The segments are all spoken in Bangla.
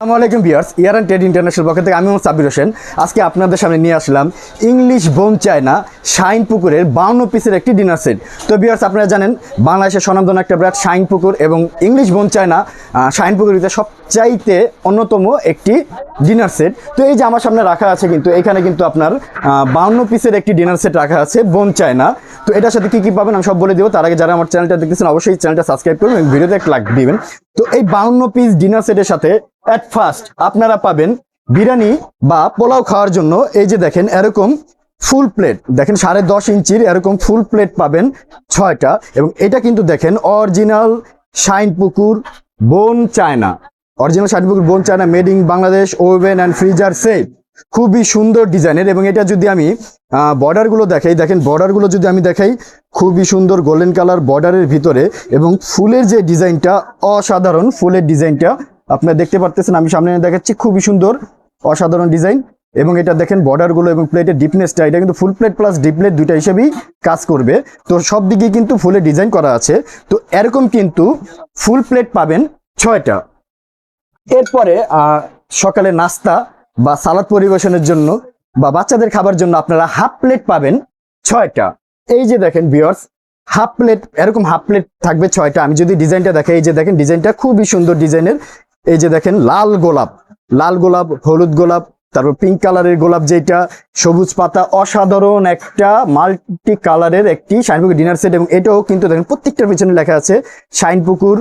আসসালামু আলাইকুম bears year and trade international পক্ষ থেকে আমি সাবির হোসেন। আজকে আপনাদের সামনে নিয়ে আসলাম ইংলিশ বোন চায়না শাইন পুকুরের বাউন্ন পিসের একটি ডিনার সেট তো বিয়ার্স আপনারা জানেন, বাংলাদেশের স্বনামধন্য একটা ব্র্যান্ড শাইন পুকুর এবং ইংলিশ বোন চায়না শাইন পুকুরিতে সবচাইতে অন্যতম একটি ডিনার সেট তো এই যে আমার সামনে রাখা আছে কিন্তু, এখানে কিন্তু আপনার বাউন্ন পিসের একটি ডিনার সেট রাখা আছে, বোন চায়না তো এটার সাথে কি কি পাবেন আমি সব বলে দেবো। তার আগে যারা আমার চ্যানেলটা দেখতেছেন, অবশ্যই চ্যানেলটা সাবস্ক্রাইব করবেন ভিডিওতে একটা লাইক দিবেন। তো এই বাউন্ন পিস ডিনার সেটের সাথে অ্যাট ফার্স্ট আপনারা পাবেন বিরিয়ানি বা পোলাও খাওয়ার জন্য। এই যে দেখেন, এরকম ফুল প্লেট দেখেন, সাড়ে দশ ইঞ্চির এরকম ফুল প্লেট পাবেন ছয়টা। এবং এটা কিন্তু দেখেন original Shinepukur bone china. Original পুকুর bone china made in Bangladesh oven and freezer safe খুবই সুন্দর ডিজাইনের এবং এটা যদি আমি বর্ডারগুলো দেখাই, দেখেন বর্ডারগুলো যদি আমি দেখাই, খুবই সুন্দর গোল্ডেন কালার বর্ডারের ভিতরে এবং ফুলের যে ডিজাইনটা, অসাধারণ ফুলের ডিজাইনটা আপনারা দেখতে পারতেছেন। আমি সামনে দেখাচ্ছি, খুবই সুন্দর, অসাধারণ ডিজাইন। এবং এটা দেখেন বর্ডারগুলো এবং প্লেটের ডিপনেসটা এটা কিন্তু full plate plus deep plate দুইটা হিসেবেই কাজ করবে। তো সব দিকে কিন্তু ফুলের ডিজাইন করা আছে। তো এরকম কিন্তু ফুল প্লেট পাবেন ছয়টা। এরপরে সকালে নাস্তা বা সালাদ পরিবেশনের জন্য বা বাচ্চাদের খাবার জন্য আপনারা হাফ প্লেট পাবেন ছয়টা। এই যে দেখেন বিয়ার্স হাফ প্লেট এরকম হাফ প্লেট থাকবে ছয়টা। আমি যদি ডিজাইনটা দেখে এই যে দেখেন ডিজাইনটা খুবই সুন্দর ডিজাইনের এই যে দেখেন লাল গোলাপ লাল গোলাপ, হলুদ গোলাপ তারপর পিঙ্ক কালারের গোলাপ যেটা, সবুজ পাতা, অসাধারণ একটা মাল্টি কালারের একটি শাইনপুকুর ডিনার সেট এবং এটাও কিন্তু দেখেন প্রত্যেকটার পিছনে লেখা আছে, Shinepukur,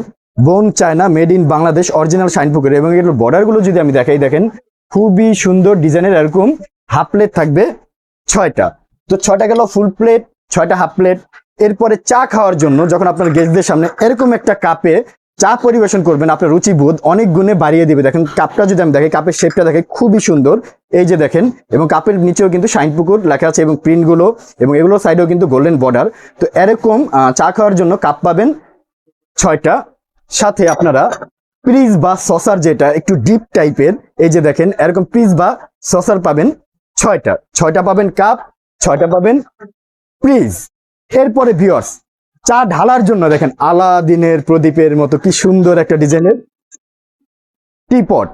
bone china made in Bangladesh original Shinepukur এবং এর বর্ডারগুলো যদি আমি দেখাই, দেখেন খুবই সুন্দর ডিজাইনের এরকম হাফ প্লেট থাকবে ছয়টা। তো ছয়টা গেল ফুল প্লেট ছয়টা হাফ প্লেট এরপরে চা খাওয়ার জন্য যখন আপনার গেস্টদের সামনে এরকম একটা কাপে চা পরিবেশন করবেন, আপনার রুচিবোধ অনেক গুণে বাড়িয়ে দিবে। দেখেন, কাপটা যদি আমি দেখি, কাপের শেপটা দেখে খুবই সুন্দর। এই যে দেখেন, এবং কাপের নিচেও কিন্তু শাইন পুকুর লেখা আছে, এবং প্রিন্টগুলো এবং এগুলো সাইডেও কিন্তু গোল্ডেন বর্ডার তো এরকম চা খাওয়ার জন্য কাপ পাবেন ছয়টা। সাথে আপনারা প্রিজ বা সসার যেটা, একটু ডিপ টাইপের এই যে দেখেন, এরকম প্রিজ বা সসার পাবেন ছয়টা। ছয়টা পাবেন কাপ, ছয়টা পাবেন প্রিজ এরপরে ভিওর্স চা ঢালার জন্য দেখেন আলাদিনের প্রদীপের মতো কি সুন্দর একটা ডিজাইনের টিপট।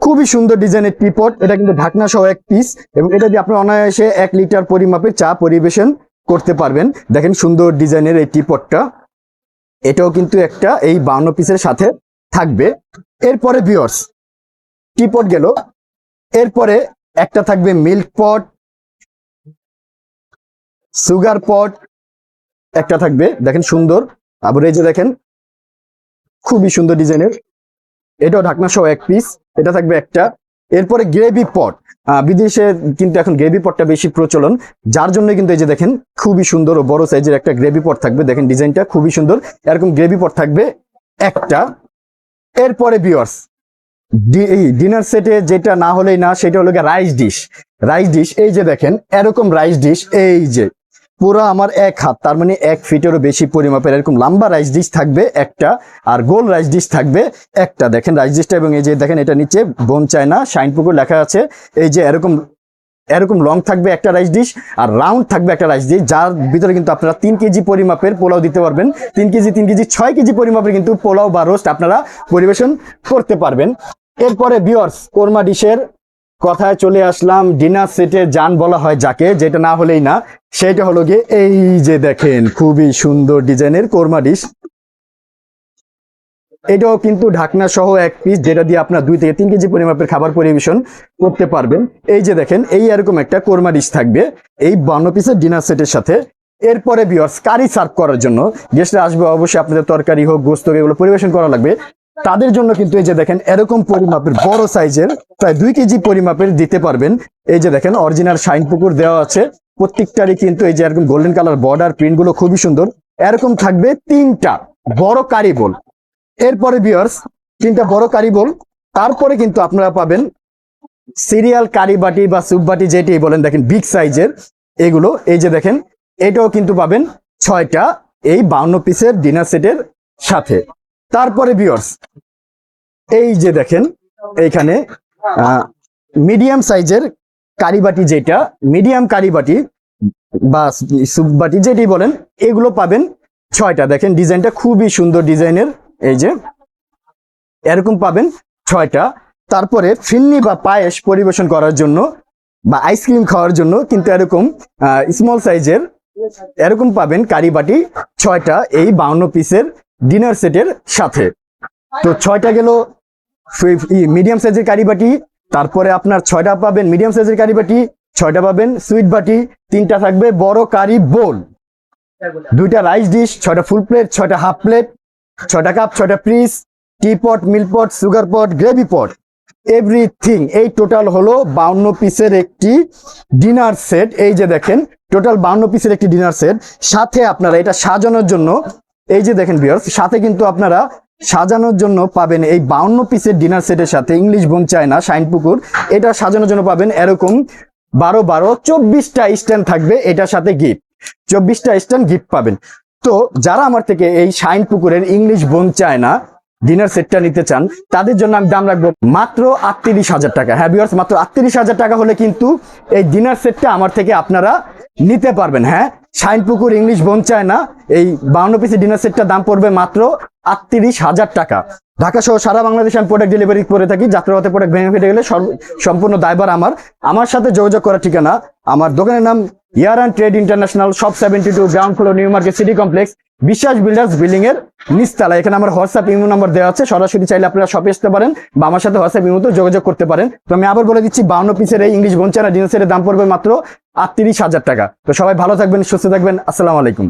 খুবই সুন্দর ডিজাইনের টিপট। এটা কিন্তু ঢাকনা সহ এক পিস এবং এটা দিয়ে আপনি অনায়াসে এক লিটার পরিমাপের চা পরিবেশন করতে পারবেন। দেখেন সুন্দর ডিজাইনের এই টিপটটা। এটাও কিন্তু একটা এই বাউন্ন পিসের সাথে থাকবে। এরপরে ভিওর্স টিপট গেল। এরপরে একটা থাকবে মিল্ক পট সুগার পট একটা থাকবে, দেখেন সুন্দর। আবার এই যে দেখেন, খুবই সুন্দর ডিজাইনের। এটাও ঢাকনা সহ এক পিস এটা থাকবে একটা। এরপরে গ্রেভি পট বিদেশে কিন্তু এখন গ্রেভি পটটা বেশি প্রচলন। যার জন্য কিন্তু এই যে দেখেন, খুবই সুন্দর ও বড় সাইজের একটা গ্রেভি পট থাকবে। দেখেন ডিজাইনটা খুবই সুন্দর। এরকম গ্রেভি পট থাকবে একটা। এরপরে বিয়ার্স ডিনার সেটে যেটা না হলেই না, সেটা হলো রাইস ডিশ রাইস ডিশ এই যে দেখেন, এরকম রাইস ডিশ এই যে। পুরো আমার এক হাত, তার মানে এক ফিটেরও বেশি পরিমাপের এরকম লম্বা রাইস ডিশ থাকবে একটা, আর গোল রাইস ডিশ থাকবে একটা। দেখেন রাইস ডিশটা এবং এই যে দেখেন এটা নিচে বোন চায়না শাইন পুকুর লেখা আছে। এই যে এরকম এরকম লং থাকবে একটা রাইস ডিশ আর রাউন্ড থাকবে একটা রাইস ডিশ যার ভিতরে কিন্তু আপনারা তিন কেজি পরিমাপের পোলাও দিতে পারবেন। তিন কেজি তিন কেজি, ছয় কেজি পরিমাপের কিন্তু পোলাও বা রোস্ট আপনারা পরিবেশন করতে পারবেন। এরপরে বিয়র্স কোরমা ডিশের কথায় চলে আসলাম ডিনার সেটের যান বলা হয় যাকে, যেটা না হলেই না, সেটা হলো গিয়ে এই যে দেখেন, খুবই সুন্দর ডিজাইনের কোরমা ডিশ এটাও কিন্তু ঢাকনা সহ এক পিস যেটা দিয়ে আপনার দুই থেকে তিন কেজি পরিমাপের খাবার পরিবেশন করতে পারবেন। এই যে দেখেন, এই এরকম একটা কোরমা ডিশ থাকবে এই বান্ন পিসের ডিনার সেটের সাথে। এরপরে বিয়ার্স কারি সার্ভ করার জন্য গেস্টরা আসবে, অবশ্যই আপনাদের তরকারি হোক, গোস্ত এগুলো পরিবেশন করা লাগবে। তাদের জন্য কিন্তু এই যে দেখেন, এরকম পরিমাপের, বড় সাইজের, প্রায় দুই কেজি পরিমাপের দিতে পারবেন। এই যে দেখেন অরিজিনাল শাইন পুকুর দেওয়া আছে। প্রত্যেকটারই কিন্তু এই যে এরকম গোল্ডেন কালার বর্ডার প্রিন্টগুলো খুবই সুন্দর। এরকম থাকবে তিনটা, বড় কারি বোল। এরপরে বিয়ার্স তিনটা বড় কারি বোল। তারপরে কিন্তু আপনারা পাবেন সিরিয়াল কারি বাটি বা স্যুপ বাটি যেটি বলেন, দেখেন বিগ সাইজের এগুলো। এই যে দেখেন, এটাও কিন্তু পাবেন ছয়টা এই বাউন্ন পিসের ডিনার সেটের সাথে। তারপরে বিয়ার্স এই যে দেখেন, এইখানে মিডিয়াম সাইজের কারিবাটি যেটা মিডিয়াম কারিবাটি বা স্যুপ বাটি যেটি বলেন, এগুলো পাবেন ছয়টা। দেখেন ডিজাইনটা খুবই সুন্দর ডিজাইনের এই যে, এরকম পাবেন ছয়টা। তারপরে ফিন্নি বা পায়েস পরিবেশন করার জন্য বা আইসক্রিম খাওয়ার জন্য কিন্তু এরকম স্মল সাইজের এরকম পাবেন কারি বাটি ছয়টা। এই বাউন্ন পিসের ডিনার সেটের সাথে। তো ছয়টা গেল মিডিয়াম সাইজের কারি বাটি, তারপরে আপনার ছয়টা পাবেন মিডিয়াম সাইজের কারি বাটি, ছয়টা পাবেন সুইট বাটি, তিনটা থাকবে বড় কারি বোল দুইটা রাইস ডিশ ছয়টা ফুল প্লেট ছয়টা হাফ প্লেট ছয়টা কাপ ছয়টা piece tea pot milk pot sugar pot gravy pot everything এই টোটাল হলো বাউন্ন পিসের একটি ডিনার সেট এই যে দেখেন টোটাল বাউন্ন পিসের একটি ডিনার সেট সাথে আপনারা এটা সাজানোর জন্য এই যে দেখেন বিয়ার্স সাথে কিন্তু আপনারা সাজানোর জন্য পাবেন এই বাউন্ন পিসের ডিনার সেটের সাথে ইংলিশ বোন চায়না শাইন পুকুর এটা সাজানোর জন্য পাবেন এরকম বারো বারো চব্বিশটা স্ট্যান্ড থাকবে, এটার সাথে গিফট চব্বিশটা স্ট্যান্ড গিফট পাবেন। তো যারা আমার থেকে এই শাইন পুকুরের ইংলিশ বোন চায়না ডিনার সেটটা নিতে চান, তাদের জন্য আমি দাম রাখব মাত্র আটত্রিশ হাজার টাকা। হ্যাঁ ভিউয়ার্স মাত্র আটত্রিশ হাজার টাকা হলে কিন্তু এই ডিনার সেটটা আমার থেকে আপনারা নিতে পারবেন হ্যাঁ? শাইনপুকুর ইংলিশ বোন চায় না। এই বাউন্ন পিসের ডিনার সেটটা দাম পড়বে মাত্র আটত্রিশ হাজার টাকা। ঢাকা সহ সারা বাংলাদেশে আমি প্রোডাক্ট ডেলিভারি করে থাকি। যাত্রাপথে প্রোডাক্ট ভেঙে ফেটে গেলে সম্পূর্ণ দায়বার আমার। আমার সাথে যোগাযোগ করার ঠিকানা, আমার দোকানের নাম ইয়ার অ্যান্ড ট্রেড ইন্টারন্যাশনাল সব seventy two, ground floor, new market, city complex. Biswas builders building এর নিচতলা এখানে আমার হোয়াটসঅ্যাপ ইমো নম্বর দেওয়া আছে। সরাসরি চাইলে আপনারা শপে আসতে পারেন বা আমার সাথে হোয়াটসঅ্যাপ ইমোতে যোগাযোগ করতে পারেন। তো আমি আবার বলে দিচ্ছি, বাউন্ন পিসের এই ইংলিশ বঞ্চানা ডিনার সেটের দাম পড়বে মাত্র আটত্রিশ হাজার টাকা। তো সবাই ভালো থাকবেন, সুস্থ থাকবেন। আসসালামু আলাইকুম।